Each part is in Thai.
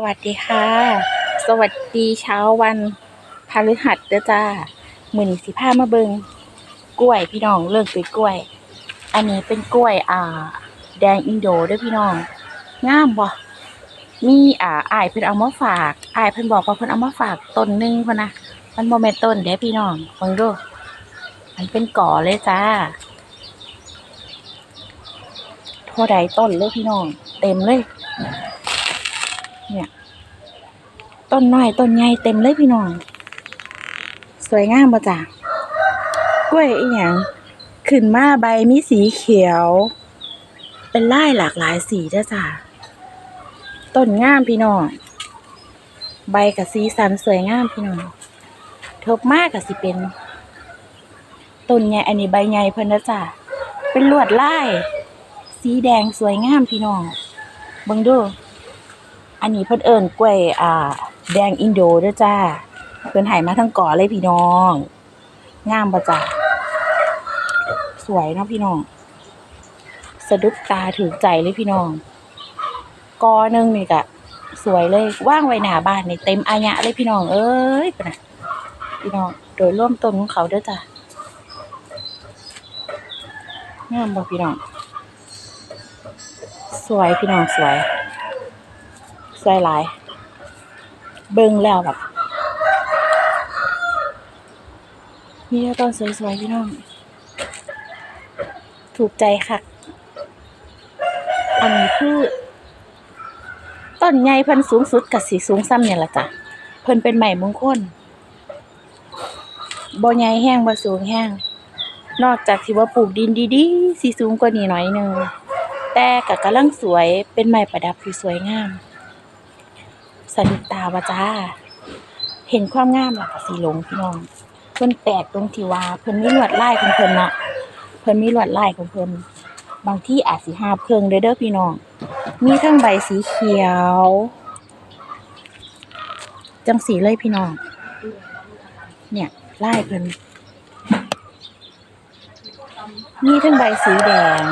สวัสดีค่ะ สวัสดีเช้าวันพฤหัสเด้อจ้ามื้อนี้สิพามาเบิงกล้วยพี่น้องเลิกด้ยกล้วย อันนี้เป็นกล้วย อ่า แดงอินโดเด้อพี่น้องงามบ่มีอ่าอ้ายเพิ่นเอามาฝากอ้ายเพิ่นบอกว่าเพิ่นเอามาฝากต้นหนึงพ่นนะมันบ่แม่นต้นเด้พี่น้องเบิ่งดูมันเป็นก่อเลยจ้าเท่าใดต้นเลยพี่น้อง เต็มเลย ต้นน้อยต้นใหญ่เต็มเลยพี่น้อง สวยงามบ่จ้ะกล้วยอีหยังขึ้นมาใบมีสีเขียว เป็นลายหลากหลายสีเด้อจ้ะต้นงามพี่น้องใบกับสีสันสวยงามพี่น้องทบมากกับสิเป็นต้นใหญ่อันนี้ใบใหญ่เพิ่นนะจ้ะเป็นลวดลายสีแดงสวยงามพี่น้องเบิ่งดูอันนี้เพิ่นเอิ้นกล้วยอ่า แดงอินโดเด้อจ้าเพิ่นให้มาทั้งก่อเลยพี่น้องงามบ่จ้ะสวยเนาะพี่น้อง สะดุดตาถือใจเลยพี่น้อง กอหนึ่งนี่ก็สวยเลยว่างไว้หน้าบ้านนี่เต็มอายะเลยพี่น้อง เอ้ยปะนะพี่น้อง โดยร่วมต้นของเขาเด้อจ้ะงามบ่พี่น้อง สวยพี่น้องสวย สวยหลาย เบิ่งแล้วแบบมีต่ต้นสวยๆพี่น้อง ถูกใจค่ะ อันนี้คือต้นใหญ่พิ่นสูงสุดกับสีสูงซ้ำเนี่ยละจ้ะ เพิ่นเป็นใหม่มงคลบ่ใหญ่แห้งบ่สูงแห้ง นอกจากที่ว่าปลูกดินดีๆสีสูงกว่านี้หน่อยนึงแต่ก็กำลังสวยเป็นไม้ประดับที่สวยงาม สะดุดตาว่าจ้า เห็นความงามแล้วก็สิหลงพี่น้อง เพิ่นแปลกตรงที่ว่าเพิ่นมีลวดลายของเพิ่นเนาะเพิ่นมีลวดลายของเพิ่นบางที่อาจสิหาเครื่งเด้อเด้อพี่น้อง มีทั้งใบสีเขียว จังสีเลยพี่น้อง เนี่ยลายเพิ่นมีทั้งใบสีแดง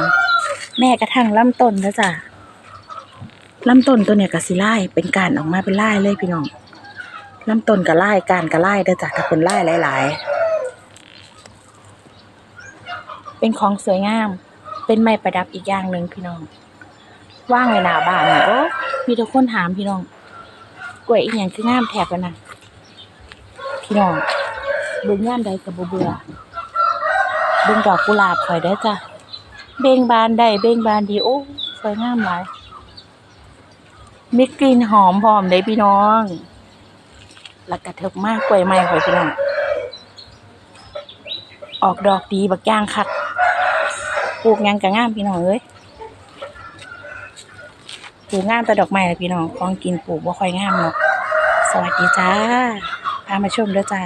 แม้กระทั่งลำต้นนะจ้ะ ลำต้นตัวเนี้ยก็สิไล่เป็นการออกมาเป็นไล่เลยพี่น้องลำต้นก็ไล่การก็ไล่เด้อจ้ะถ้าเป็นไล่หลาย ๆ เป็นของสวยงาม เป็นไม้ประดับอีกอย่างหนึ่งพี่น้อง ว่างไว้หน้าบ้านเนี่ยโอ้มีทุกคนถามพี่น้องกล้วยอีหยังคืองามแถบกันนะพี่น้องเบิ่งงามใดก็บ่เบื่อเบิ่งดอกกุหลาบข่อยได้จ้ะเบ่งบานได้เบ่งบานดีโอ้สวยงามหลาย มีกลิ่นหอมพร้อมเด้พี่น้องแล้วกระเทิบมากกล้วยไม้ข่อยพี่น้องออกดอกดีบักย่างคักปลูกหยังก็งามพี่น้องเอ้ยปลูกงามแต่ดอกไม้ล่ะพี่น้องของกินปลูกบ่าค่อยงามหรอกสวัสดีจ้าพามาชมเด้อจ้า